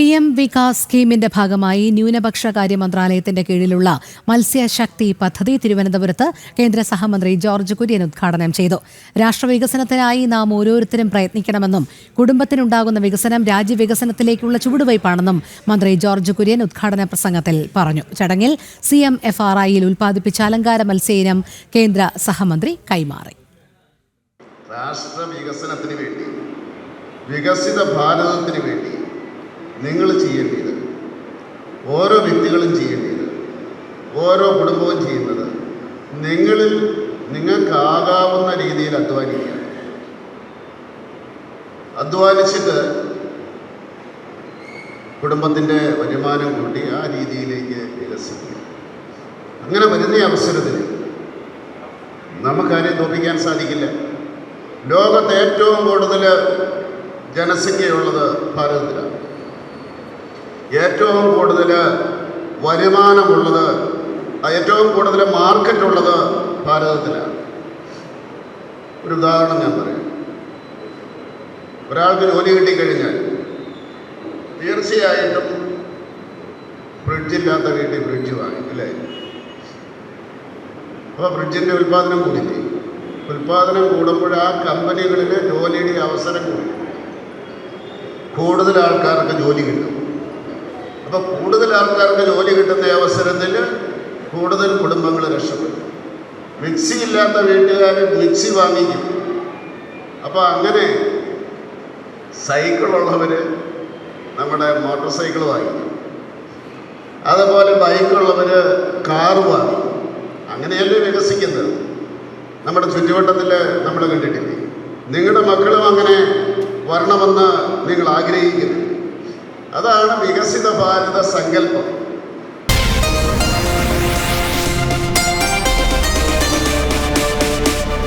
P M Vikas സ്കീമിന്റെ ഭാഗമായി ന്യൂനപക്ഷ കാര്യ മന്ത്രാലയത്തിന്റെ കീഴിലുള്ള മത്സ്യശക്തി പദ്ധതി തിരുവനന്തപുരത്ത് കേന്ദ്ര സഹമന്ത്രി ജോർജ് കുര്യൻ ഉദ്ഘാടനം ചെയ്തു. രാഷ്ട്രവികസനത്തിനായി നാം ഓരോരുത്തരും പ്രയത്നിക്കണമെന്നും കുടുംബത്തിനുണ്ടാകുന്ന വികസനം രാജ്യവികസനത്തിലേക്കുള്ള ചുവടുവയ്പാണെന്നും മന്ത്രി ജോർജ് കുര്യൻ ഉദ്ഘാടന പ്രസംഗത്തിൽ പറഞ്ഞു. ചടങ്ങിൽ സി എം എഫ് ആർ ഐയിൽ ഉൽപ്പാദിപ്പിച്ച അലങ്കാര മത്സ്യയിനം കേന്ദ്ര സഹമന്ത്രി കൈമാറി. രാഷ്ട്ര വികസനത്തിന് വേണ്ടി വികസിത ഭാരതത്തിന് വേണ്ടി നിങ്ങൾ ചെയ്യേണ്ടത്. ഓരോ വ്യക്തികളും ചെയ്യേണ്ടത്. ഓരോ കുടുംബവും ചെയ്യുന്നത് നിങ്ങളിൽ നിങ്ങൾക്കാകാവുന്ന രീതിയിൽ അധ്വാനിക്കുക. അധ്വാനിച്ചിട്ട് കുടുംബത്തിന്റെ വരുമാനം കൂട്ടി ആ രീതിയിലേക്ക് വികസിക്കുക. അങ്ങനെ വരുന്ന അവസരത്തിൽ നമുക്കാരെയും തോപ്പിക്കാൻ സാധിക്കില്ല. ലോകത്ത് ഏറ്റവും കൂടുതൽ ജനസംഖ്യയുള്ളത് ഭാരതത്തിലാണ്. ഏറ്റവും കൂടുതൽ വരുമാനമുള്ളത് ഏറ്റവും കൂടുതൽ മാർക്കറ്റുള്ളത് ഭാരതത്തിലാണ്. ഒരു ഉദാഹരണം ഞാൻ പറയാം. ഒരാൾക്ക് ജോലി കിട്ടിക്കഴിഞ്ഞാൽ തീർച്ചയായിട്ടും ഫ്രിഡ്ജില്ലാത്ത വീട്ടിൽ ഫ്രിഡ്ജ് വാങ്ങി അല്ലേ? അപ്പോൾ ഫ്രിഡ്ജിന്റെ ഉൽപ്പാദനം കൂടില്ലേ ഉൽപ്പാദനം കൂടുമ്പോൾ ആ കമ്പനികളിൽ ജോലിയുടെ അവസരം കൂടി. കൂടുതൽ ആൾക്കാർക്ക് ജോലി കിട്ടും. അപ്പോൾ കൂടുതൽ ആൾക്കാർക്ക് ജോലി കിട്ടുന്ന അവസരത്തിൽ കൂടുതൽ കുടുംബങ്ങൾ രക്ഷപ്പെടും. മിക്സി ഇല്ലാത്ത വീട്ടുകാർ മിക്സി വാങ്ങിക്കും. അപ്പോൾ അങ്ങനെ സൈക്കിളുള്ളവർ നമ്മുടെ മോട്ടോർ സൈക്കിൾ വാങ്ങിക്കും. അതുപോലെ ബൈക്കുള്ളവർ കാർ വാങ്ങി അങ്ങനെയല്ലേ വികസിക്കുന്നത്? നമ്മുടെ ചുറ്റുവട്ടത്തിൽ നമ്മൾ കണ്ടിട്ടില്ലേ? നിങ്ങളുടെ മക്കളും അങ്ങനെ വരണമെന്ന് നിങ്ങൾ ആഗ്രഹിക്കുന്നു അതാണ് വികസിത ഭാരത സങ്കല്പം.